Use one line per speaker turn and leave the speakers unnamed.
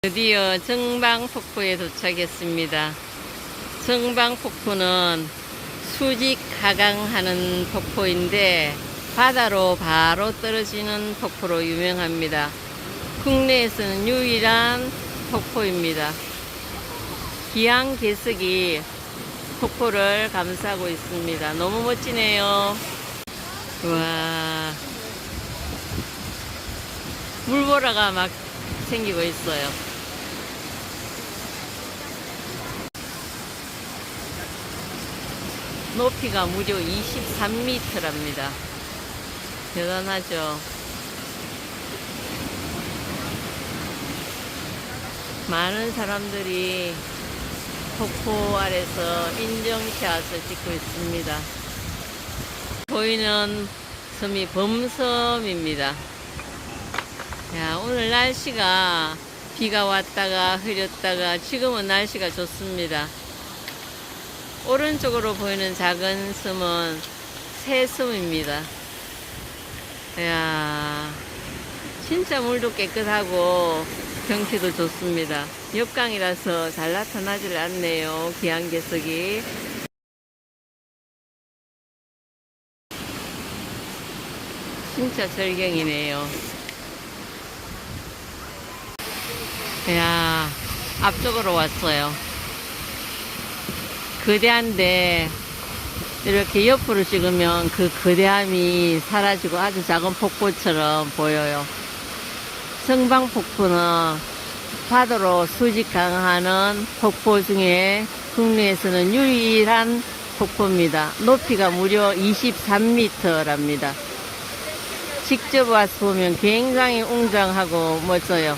드디어 정방폭포에 도착했습니다. 정방폭포는 수직 하강하는 폭포인데 바다로 바로 떨어지는 폭포로 유명합니다. 국내에서는 유일한 폭포입니다. 기양 개석이 폭포를 감싸고 있습니다. 너무 멋지네요. 와. 물보라가 막 생기고 있어요. 높이가 무려 23m랍니다. 대단하죠. 많은 사람들이 폭포 아래서 인정샷을 찍고 있습니다. 보이는 섬이 범섬입니다. 야, 오늘 날씨가 비가 왔다가 흐렸다가 지금은 날씨가 좋습니다. 오른쪽으로 보이는 작은 섬은 새섬입니다. 야 진짜 물도 깨끗하고 경치도 좋습니다. 옆강이라서 잘 나타나질 않네요. 기안개석이. 진짜 절경이네요. 야 앞쪽으로 왔어요. 거대한데 이렇게 옆으로 찍으면 그 거대함이 사라지고 아주 작은 폭포처럼 보여요. 성방폭포는 파도로 수직 강하는 폭포 중에 국내에서는 유일한 폭포입니다. 높이가 무려 23m랍니다. 직접 와서 보면 굉장히 웅장하고 멋져요.